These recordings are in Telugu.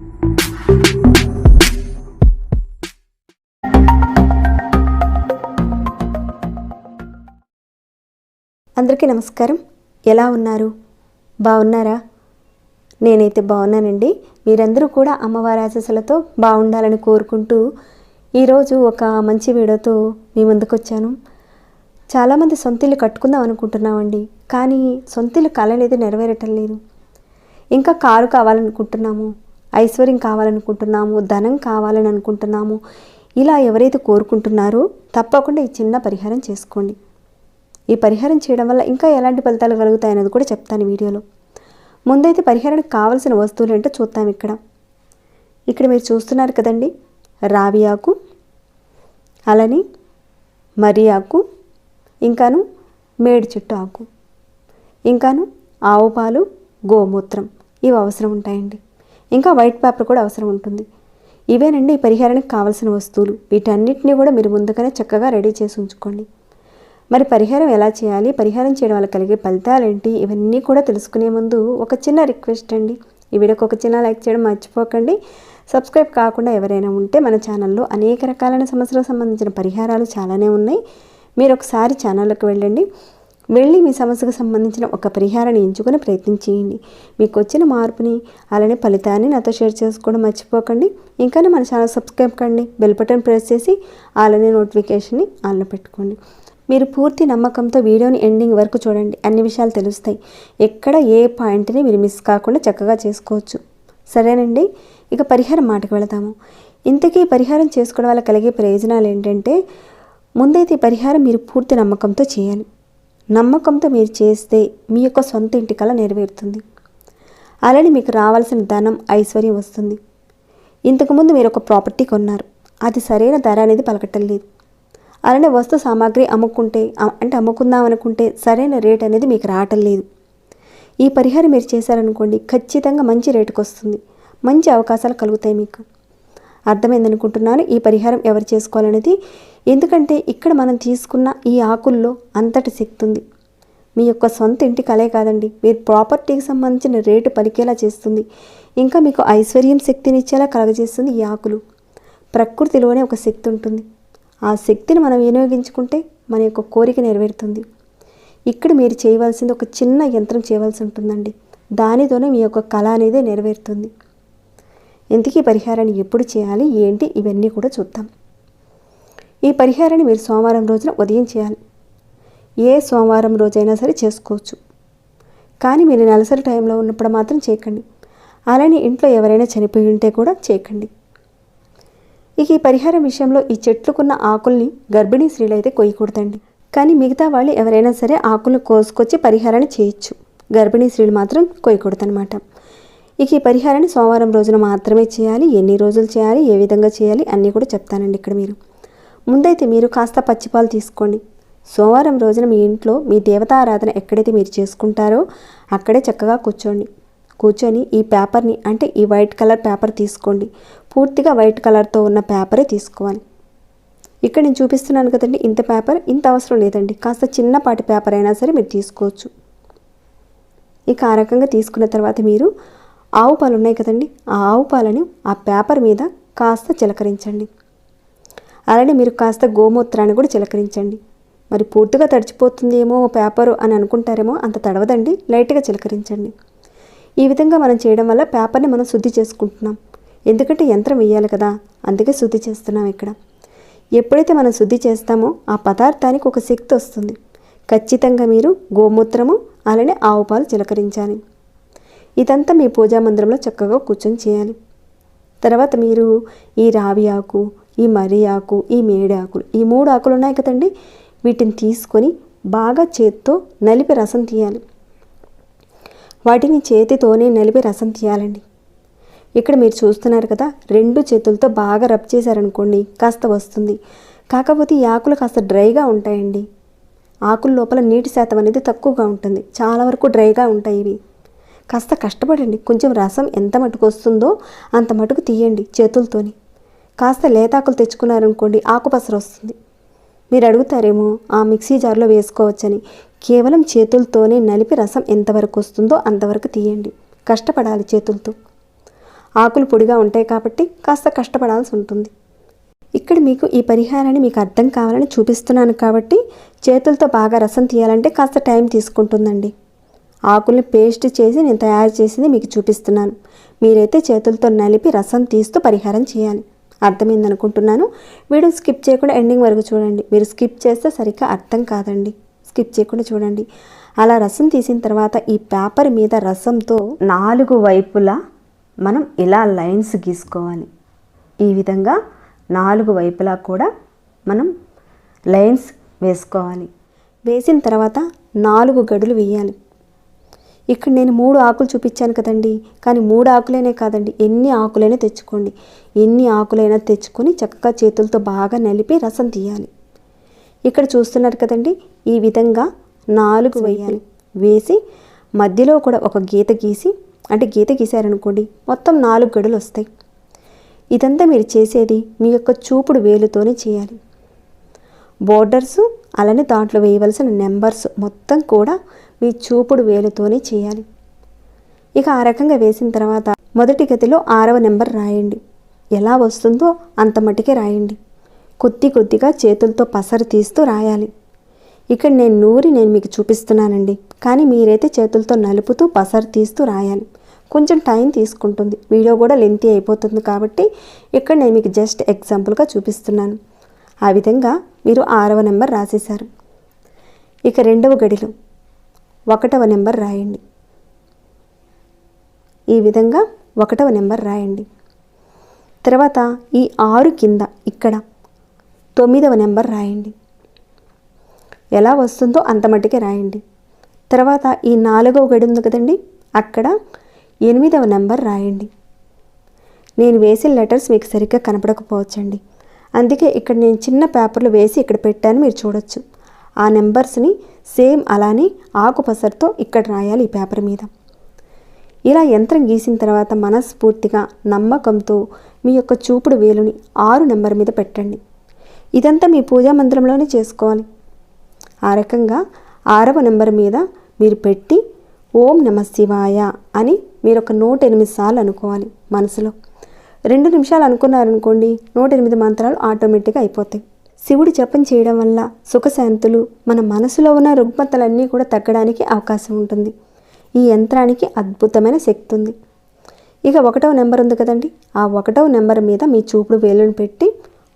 అందరికీ నమస్కారం. ఎలా ఉన్నారు? బాగున్నారా నేనైతే బాగున్నానండి మీరందరూ కూడా అమ్మవారి ఆశీస్సులతో బాగుండాలని కోరుకుంటూ ఈరోజు ఒక మంచి వీడియోతో మీ ముందుకు వచ్చాను చాలామంది సొంతిల్లు కట్టుకుందాం అనుకుంటున్నామండి. కానీ సొంతిల్లు కళ అనేది నెరవేరటం లేదు. ఇంకా కారు కావాలనుకుంటున్నాము. ఐశ్వర్యం కావాలనుకుంటున్నాము ధనం కావాలని అనుకుంటున్నాము ఇలా ఎవరైతే కోరుకుంటున్నారో తప్పకుండా ఈ చిన్న పరిహారం చేసుకోండి. ఈ పరిహారం చేయడం వల్ల ఇంకా ఎలాంటి ఫలితాలు కలుగుతాయనేది కూడా చెప్తాను వీడియోలో. ముందైతే పరిహారానికి కావలసిన వస్తువులు ఏంటో చూద్దాం ఇక్కడ. ఇక్కడ మీరు చూస్తున్నారు కదండి రావి ఆకు అలాని మర్రి ఆకు ఇంకాను మేడి చెట్టు ఆకు ఇంకాను ఆవు పాలు గోమూత్రం ఇవి అవసరం ఉంటాయండి. ఇంకా వైట్ పేపర్ కూడా అవసరం ఉంటుంది. ఇవేనండి ఈ పరిహారానికి కావాల్సిన వస్తువులు. వీటన్నిటిని కూడా మీరు ముందుగానే చక్కగా రెడీ చేసి ఉంచుకోండి. మరి పరిహారం ఎలా చేయాలి? పరిహారం చేయడం వల్ల కలిగే ఫలితాలు ఏంటి ఇవన్నీ కూడా తెలుసుకునే ముందు ఒక చిన్న రిక్వెస్ట్ అండి. ఈ వీడియోకి ఒక చిన్న లైక్ చేయడం మర్చిపోకండి. సబ్స్క్రైబ్ కాకుండా ఎవరైనా ఉంటే మన ఛానల్లో అనేక రకాలైన సమస్యలకు సంబంధించిన పరిహారాలు చాలానే ఉన్నాయి. మీరు ఒకసారి ఛానల్లోకి వెళ్ళండి. వెళ్ళి మీ సమస్యకు సంబంధించిన ఒక పరిహారాన్ని ఎంచుకొని ప్రయత్నించేయండి. మీకు వచ్చిన మార్పుని అలానే ఫలితాన్ని నాతో షేర్ చేసుకోవడం మర్చిపోకండి. ఇంకా మన ఛానల్ సబ్స్క్రైబ్ కండి బెల్ బటన్ ప్రెస్ చేసి అలానే నోటిఫికేషన్ని ఆన్లో పెట్టుకోండి. మీరు పూర్తి నమ్మకంతో వీడియోని ఎండింగ్ వరకు చూడండి. అన్ని విషయాలు తెలుస్తాయి. ఎక్కడ ఏ పాయింట్ని మీరు మిస్ కాకుండా చక్కగా చేసుకోవచ్చు. సరేనండి? ఇక పరిహారం మాటకు వెళతాము. ఇంతకీ పరిహారం చేసుకోవడం వల్ల కలిగే ప్రయోజనాలు ఏంటంటే ముందైతే ఈ పరిహారం మీరు పూర్తి నమ్మకంతో చేయాలి. నమ్మకంతో మీరు చేస్తే మీ యొక్క సొంత ఇంటి కళ నెరవేరుతుంది. అలానే మీకు రావాల్సిన ధనం ఐశ్వర్యం వస్తుంది. ఇంతకుముందు మీరు ఒక ప్రాపర్టీ కొన్నారు. అది సరైన ధర అనేది పలకటం లేదు. అలానే వస్తు సామాగ్రి అమ్ముకుంటే అంటే అమ్ముకుందాం అనుకుంటే సరైన రేట్ అనేది మీకు రావటం లేదు. ఈ పరిహారం మీరు చేశారనుకోండి ఖచ్చితంగా మంచి రేటుకు వస్తుంది మంచి అవకాశాలు కలుగుతాయి మీకు. అర్థమైందనుకుంటున్నాను. ఈ పరిహారం ఎవరు చేసుకోవాలనేది? ఎందుకంటే ఇక్కడ మనం తీసుకున్న ఈ ఆకుల్లో అంతటి శక్తి ఉంది. మీ యొక్క సొంత ఇంటి కలే కాదండి. మీరు ప్రాపర్టీకి సంబంధించిన రేటు పలికేలా చేస్తుంది. ఇంకా మీకు ఐశ్వర్యం శక్తినిచ్చేలా కలగజేస్తుంది ఈ ఆకులు. ప్రకృతిలోనే ఒక శక్తి ఉంటుంది. ఆ శక్తిని మనం వినియోగించుకుంటే మన యొక్క కోరిక నెరవేరుతుంది. ఇక్కడ మీరు చేయవలసింది ఒక చిన్న యంత్రం చేయవలసి ఉంటుందండి. దానితోనే మీ యొక్క కళ అనేది నెరవేరుతుంది. ఇంతకీ పరిహారాన్ని ఎప్పుడు చేయాలి? ఏంటి? ఇవన్నీ కూడా చూద్దాం. ఈ పరిహారాన్ని మీరు సోమవారం రోజున ఉదయం చేయాలి. ఏ సోమవారం రోజైనా సరే చేసుకోవచ్చు. కానీ మీరు నెలసరి టైంలో ఉన్నప్పుడు మాత్రం చేయకండి. అలానే ఇంట్లో ఎవరైనా చనిపోయి ఉంటే కూడా చేయకండి. ఇక ఈ పరిహారం విషయంలో ఈ చెట్లుకున్న ఆకుల్ని గర్భిణీ స్త్రీలు అయితే కొయ్యకూడదండి. కానీ మిగతా వాళ్ళు ఎవరైనా సరే ఆకులు కోసుకొచ్చి పరిహారాన్ని చేయొచ్చు. గర్భిణీ స్త్రీలు మాత్రం కొయ్యకూడదనమాట ఇక ఈ పరిహారాన్ని సోమవారం రోజున మాత్రమే చేయాలి. ఎన్ని రోజులు చేయాలి? ఏ విధంగా చేయాలి? అన్నీ కూడా చెప్తానండి ఇక్కడ మీరు. ముందైతే మీరు కాస్త పచ్చిపాలు తీసుకోండి. సోమవారం రోజున మీ ఇంట్లో మీ దేవతారాధన ఎక్కడైతే మీరు చేసుకుంటారో అక్కడే చక్కగా కూర్చోండి. కూర్చొని ఈ పేపర్ని అంటే ఈ వైట్ కలర్ పేపర్ తీసుకోండి. పూర్తిగా వైట్ కలర్తో ఉన్న పేపరే తీసుకోవాలి. ఇక్కడ నేను చూపిస్తున్నాను కదండి ఇంత పేపర్ ఇంత అవసరం లేదండి. కాస్త చిన్నపాటి పేపర్ అయినా సరే మీరు తీసుకోవచ్చు. ఇక ఆ రకంగా తీసుకున్న తర్వాత మీరు ఆవు పాలు ఉన్నాయి కదండి. ఆ ఆవు పాలను ఆ పేపర్ మీద కాస్త చిలకరించండి. అలానే మీరు కాస్త గోమూత్రాన్ని కూడా చిలకరించండి. మరి పూర్తిగా తడిచిపోతుందేమో పేపరు అని అనుకుంటారేమో అంత తడవదండి. లైట్గా చిలకరించండి. ఈ విధంగా మనం చేయడం వల్ల పేపర్ని మనం శుద్ధి చేసుకుంటున్నాం. ఎందుకంటే యంత్రం వేయాలి కదా. అందుకే శుద్ధి చేస్తున్నాం ఇక్కడ. ఎప్పుడైతే మనం శుద్ధి చేస్తామో ఆ పదార్థానికి ఒక శక్తి వస్తుంది. ఖచ్చితంగా మీరు గోమూత్రము అలానే ఆవు పాలు చిలకరించాలి. ఇదంతా మీ పూజా మందిరంలో చక్కగా కూర్చొని చేయాలి. తర్వాత మీరు ఈ రావి ఆకు ఈ మర్రి ఆకు ఈ మేడి ఆకులు ఈ మూడు ఆకులు ఉన్నాయి కదండి? వీటిని తీసుకొని బాగా చేత్తో నలిపి రసం తీయాలి. వాటిని చేతితోనే నలిపి రసం తీయాలండి. ఇక్కడ మీరు చూస్తున్నారు కదా రెండు చేతులతో బాగా రబ్ చేశారనుకోండి కాస్త వస్తుంది. కాకపోతే ఈ ఆకులు కాస్త డ్రైగా ఉంటాయండి. ఆకుల లోపల నీటి శాతం అనేది తక్కువగా ఉంటుంది. చాలా వరకు డ్రైగా ఉంటాయి ఇవి. కాస్త కష్టపడండి. కొంచెం రసం ఎంత మటుకు వస్తుందో అంత మటుకు తీయండి చేతులతోని. కాస్త లేతాకులు తెచ్చుకున్నారనుకోండి ఆకుపసర వస్తుంది. మీరు అడుగుతారేమో ఆ మిక్సీ జార్లో వేసుకోవచ్చని. కేవలం చేతులతోనే నలిపి రసం ఎంతవరకు వస్తుందో అంతవరకు తీయండి. కష్టపడాలి చేతులతో. ఆకులు పొడిగా ఉంటాయి కాబట్టి కాస్త కష్టపడాల్సి ఉంటుంది. ఇక్కడ మీకు ఈ పరిహారాన్ని మీకు అర్థం కావాలని చూపిస్తున్నాను కాబట్టి చేతులతో బాగా రసం తీయాలంటే కాస్త టైం తీసుకుంటుందండి. ఆకుల్ని పేస్ట్ చేసి నేను తయారు చేసింది మీకు చూపిస్తున్నాను. మీరైతే చేతులతో నలిపి రసం తీస్తూ పరిహారం చేయాలి. అర్థమైంది అనుకుంటున్నాను వీడియో స్కిప్ చేయకుండా ఎండింగ్ వరకు చూడండి. మీరు స్కిప్ చేస్తే సరిగ్గా అర్థం కాదండి. స్కిప్ చేయకుండా చూడండి. అలా రసం తీసిన తర్వాత ఈ పేపర్ మీద రసంతో నాలుగు వైపులా మనం ఇలా లైన్స్ గీసుకోవాలి. ఈ విధంగా నాలుగు వైపులా కూడా మనం లైన్స్ వేసుకోవాలి. వేసిన తర్వాత నాలుగు గడులు వేయాలి. ఇక్కడ నేను మూడు ఆకులు చూపించాను కదండి. కానీ మూడు ఆకులైనా కాదండి. ఎన్ని ఆకులైనా తెచ్చుకోండి. ఎన్ని ఆకులైనా తెచ్చుకొని చక్కగా చేతులతో బాగా నలిపి రసం తీయాలి. ఇక్కడ చూస్తున్నారు కదండి ఈ విధంగా నాలుగు వేయాలి వేసి మధ్యలో కూడా ఒక గీత గీసి అంటే గీత గీసారనుకోండి మొత్తం నాలుగు గడులు వస్తాయి. ఇదంతా మీరు చేసేది మీ యొక్క చూపుడు వేలుతోనే చేయాలి. బోర్డర్స్ అలానే దాంట్లో వేయవలసిన నెంబర్స్ మొత్తం కూడా మీ చూపుడు వేలుతోనే చేయాలి. ఇక ఆ రకంగా వేసిన తర్వాత మొదటి గతిలో ఆరవ నెంబర్ రాయండి. ఎలా వస్తుందో అంత మటుకే రాయండి. కొద్ది కొద్దిగా చేతులతో పసరు తీస్తూ రాయాలి. ఇక్కడ నేను నూరి నేను మీకు చూపిస్తున్నానండి. కానీ మీరైతే చేతులతో నలుపుతూ పసరు తీస్తూ రాయాలి. కొంచెం టైం తీసుకుంటుంది. వీడియో కూడా లెంతి అయిపోతుంది కాబట్టి ఇక్కడ నేను మీకు జస్ట్ ఎగ్జాంపుల్గా చూపిస్తున్నాను. ఆ విధంగా మీరు ఆరవ నెంబర్ రాసేశారు. ఇక రెండవ గడిలో ఒకటవ నెంబర్ రాయండి. ఈ విధంగా ఒకటవ నెంబర్ రాయండి. తర్వాత ఈ ఆరు కింద ఇక్కడ తొమ్మిదవ నెంబర్ రాయండి. ఎలా వస్తుందో అంత మట్టుకే రాయండి. తర్వాత ఈ నాలుగవ గడి ఉంది కదండి అక్కడ ఎనిమిదవ నెంబర్ రాయండి. నేను వేసే లెటర్స్ మీకు సరిగ్గా కనపడకపోవచ్చండి. అందుకే ఇక్కడ నేను చిన్న పేపర్లు వేసి ఇక్కడ పెట్టాను మీరు చూడొచ్చు. ఆ నెంబర్స్ని సేమ్ అలానే ఆకుపసరుతో ఇక్కడ రాయాలి ఈ పేపర్ మీద. ఇలా యంత్రం గీసిన తర్వాత మనస్ఫూర్తిగా నమ్మకంతో మీ యొక్క చూపుడు వేలుని ఆరు నెంబర్ మీద పెట్టండి. ఇదంతా మీ పూజా మందిరంలోనే చేసుకోవాలి. ఆ రకంగా ఆరవ నెంబర్ మీద మీరు పెట్టి ఓం నమ శివాయ అని మీరు ఒక నూట ఎనిమిది సార్లు అనుకోవాలి మనసులో. రెండు నిమిషాలు అనుకున్నారనుకోండి నూట ఎనిమిది మంత్రాలు ఆటోమేటిక్గా అయిపోతాయి. శివుడి జపం చేయడం వల్ల సుఖశాంతులు మన మనసులో ఉన్న రుగ్మతలన్నీ కూడా తగ్గడానికి అవకాశం ఉంటుంది. ఈ యంత్రానికి అద్భుతమైన శక్తి ఉంది. ఇక ఒకటవ నెంబర్ ఉంది కదండి. ఆ ఒకటవ నెంబర్ మీద మీ చూపుడు వేలును పెట్టి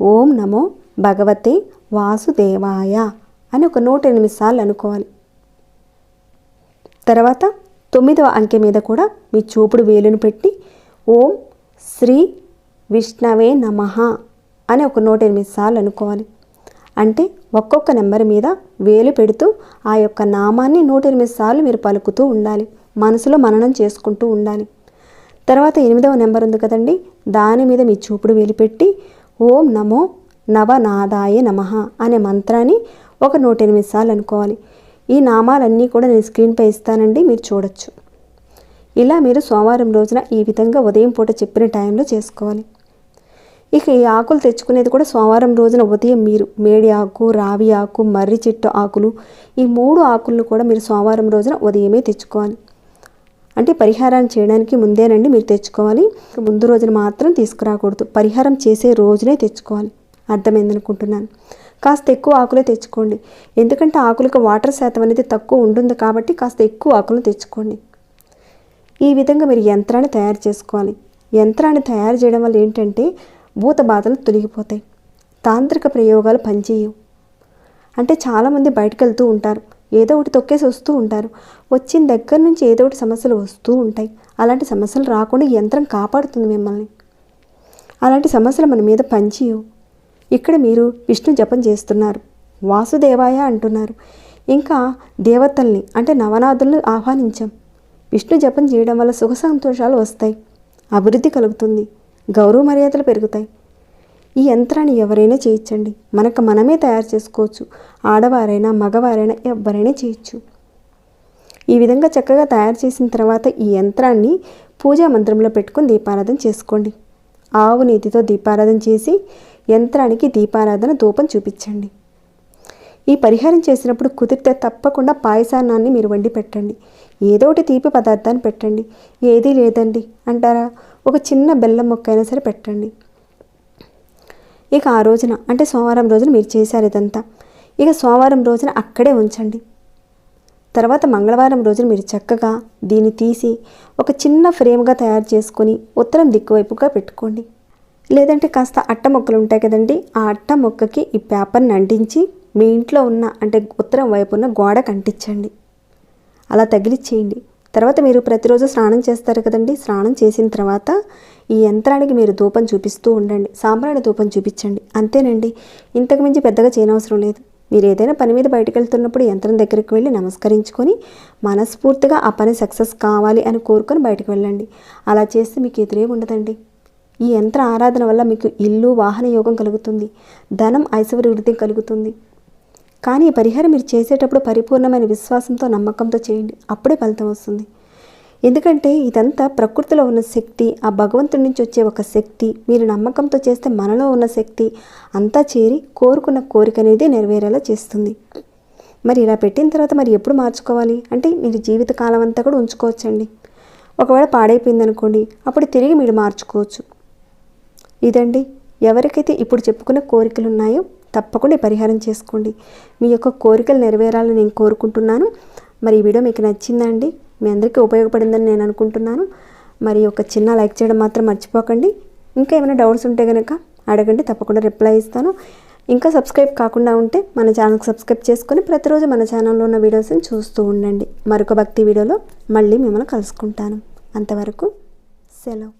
ఓం నమో భగవతే వాసుదేవాయ అని ఒక నూట ఎనిమిది సార్లు అనుకోవాలి. తర్వాత తొమ్మిదవ అంకె మీద కూడా మీ చూపుడు వేలును పెట్టి ఓం శ్రీ విష్ణవే నమ అని ఒక నూట ఎనిమిది సార్లు అనుకోవాలి. అంటే ఒక్కొక్క నెంబర్ మీద వేలు పెడుతూ ఆ యొక్క నామాన్ని నూట ఎనిమిది సార్లు మీరు పలుకుతూ ఉండాలి. మనసులో మననం చేసుకుంటూ ఉండాలి. తర్వాత ఎనిమిదవ నెంబర్ ఉంది కదండి. దాని మీద మీ చూపుడు వేలు పెట్టి ఓం నమో నవనాదాయ నమ అనే మంత్రాన్ని ఒక నూట ఎనిమిది సార్లు అనుకోవాలి. ఈ నామాలన్నీ కూడా నేను స్క్రీన్పై ఇస్తానండి. మీరు చూడొచ్చు. ఇలా మీరు సోమవారం రోజున ఈ విధంగా ఉదయం పూట చెప్పిన టైంలో చేసుకోవాలి. ఇక ఈ ఆకులు తెచ్చుకునేది కూడా సోమవారం రోజున ఉదయం మీరు. మేడి ఆకు రావి ఆకు మర్రి చెట్టు ఆకులు ఈ మూడు ఆకులను కూడా మీరు సోమవారం రోజున ఉదయమే తెచ్చుకోవాలి. అంటే పరిహారం చేయడానికి ముందేనండి మీరు తెచ్చుకోవాలి. ముందు రోజున మాత్రం తీసుకురాకూడదు. పరిహారం చేసే రోజునే తెచ్చుకోవాలి. అర్థమైంది అనుకుంటున్నాను కాస్త ఎక్కువ ఆకులే తెచ్చుకోండి. ఎందుకంటే ఆకులకు వాటర్ శాతం అనేది తక్కువ ఉంటుంది కాబట్టి కాస్త ఎక్కువ ఆకులు తెచ్చుకోండి. ఈ విధంగా మీరు యంత్రాన్ని తయారు చేసుకోవాలి. యంత్రాన్ని తయారు చేయడం వల్ల ఏంటంటే భూత బాధలు తొలగిపోతాయి. తాంత్రిక ప్రయోగాలు పనిచేయవు. అంటే చాలామంది బయటకు వెళ్తూ ఉంటారు. ఏదో ఒకటి తొక్కేసి వస్తూ ఉంటారు. వచ్చిన దగ్గర నుంచి ఏదో ఒకటి సమస్యలు వస్తూ ఉంటాయి. అలాంటి సమస్యలు రాకుండా యంత్రం కాపాడుతుంది మిమ్మల్ని. అలాంటి సమస్యలు మన మీద పనిచేయవు. ఇక్కడ మీరు విష్ణు జపం చేస్తున్నారు. వాసుదేవాయ అంటున్నారు. ఇంకా దేవతల్ని అంటే నవనాథుల్ని ఆహ్వానించాం. విష్ణు జపం చేయడం వల్ల సుఖ సంతోషాలు వస్తాయి. అభివృద్ధి కలుగుతుంది. గౌరవ మర్యాదలు పెరుగుతాయి. ఈ యంత్రాన్ని ఎవరైనా చేయించండి. మనకు మనమే తయారు చేసుకోవచ్చు. ఆడవారైనా మగవారైనా ఎవరైనా చేయొచ్చు ఈ విధంగా చక్కగా తయారు చేసిన తర్వాత ఈ యంత్రాన్ని పూజా మంత్రంలో పెట్టుకొని దీపారాధన చేసుకోండి. ఆవు నీతితో దీపారాధన చేసి యంత్రానికి దీపారాధన ధూపం చూపించండి. ఈ పరిహారం చేసినప్పుడు కుదిరితే తప్పకుండా పాయసాన్నాన్ని మీరు వండి పెట్టండి. ఏదో ఒకటి తీపి పదార్థాన్ని పెట్టండి. ఏదీ లేదండి అంటారా? ఒక చిన్న బెల్లం మొక్క అయినా సరే పెట్టండి. ఇక ఆ రోజున అంటే సోమవారం రోజున మీరు చేశారు ఇదంతా. ఇక సోమవారం రోజున అక్కడే ఉంచండి. తర్వాత మంగళవారం రోజున మీరు చక్కగా దీన్ని తీసి ఒక చిన్న ఫ్రేమ్గా తయారు చేసుకొని ఉత్తరం దిక్కువైపుగా పెట్టుకోండి. లేదంటే కాస్త అట్ట మొక్కలు ఉంటాయి కదండి ఆ అట్ట మొక్కకి ఈ పేపర్ని అంటించి మీ ఇంట్లో ఉన్న అంటే ఉత్తరం వైపు ఉన్న గోడ కంటించండి. అలా తగిలిచ్చేయండి. తర్వాత మీరు ప్రతిరోజు స్నానం చేస్తారు కదండి. స్నానం చేసిన తర్వాత ఈ యంత్రానికి మీరు ధూపం చూపిస్తూ ఉండండి. సాంబ్రాణి ధూపం చూపించండి. అంతేనండి. ఇంతకు మించి పెద్దగా చేయనవసరం లేదు. మీరు ఏదైనా పని మీద బయటకు వెళ్తున్నప్పుడు యంత్రం దగ్గరికి వెళ్ళి నమస్కరించుకొని మనస్ఫూర్తిగా ఆ పని సక్సెస్ కావాలి అని కోరుకొని బయటకు వెళ్ళండి. అలా చేస్తే మీకు ఎదురే ఉండదండి. ఈ యంత్ర ఆరాధన వల్ల మీకు ఇల్లు వాహన యోగం కలుగుతుంది. ధనం ఐశ్వర్య వృద్ధి కలుగుతుంది. కానీ ఈ పరిహారం మీరు చేసేటప్పుడు పరిపూర్ణమైన విశ్వాసంతో నమ్మకంతో చేయండి. అప్పుడే ఫలితం వస్తుంది. ఎందుకంటే ఇదంతా ప్రకృతిలో ఉన్న శక్తి ఆ భగవంతుడి నుంచి వచ్చే ఒక శక్తి మీరు నమ్మకంతో చేస్తే మనలో ఉన్న శక్తి అంతా చేరి కోరుకున్న కోరిక అనేది నెరవేరేలా చేస్తుంది. మరి ఇలా పెట్టిన తర్వాత మరి ఎప్పుడు మార్చుకోవాలి? అంటే మీరు జీవితకాలం అంతా కూడా ఉంచుకోవచ్చండి. ఒకవేళ పాడైపోయింది అనుకోండి అప్పుడు తిరిగి మీరు మార్చుకోవచ్చు. ఇదండి. ఎవరికైతే ఇప్పుడు చెప్పుకున్న కోరికలు ఉన్నాయో తప్పకుండా పరిహారం చేసుకోండి. మీ యొక్క కోరికలు నెరవేరాలని నేను కోరుకుంటున్నాను. మరి ఈ వీడియో మీకు నచ్చిందండి మీ అందరికీ ఉపయోగపడిందని నేను అనుకుంటున్నాను. మరి ఒక చిన్న లైక్ చేయడం మాత్రం మర్చిపోకండి. ఇంకా ఏమైనా డౌట్స్ ఉంటే కనుక అడగండి తప్పకుండా రిప్లై ఇస్తాను. ఇంకా సబ్స్క్రైబ్ కాకుండా ఉంటే మన ఛానల్కి సబ్స్క్రైబ్ చేసుకొని ప్రతిరోజు మన ఛానల్లో ఉన్న వీడియోస్ని చూస్తూ ఉండండి. మరొక భక్తి వీడియోలో మళ్ళీ మిమ్మల్ని కలుసుకుంటాను. అంతవరకు సెలవు.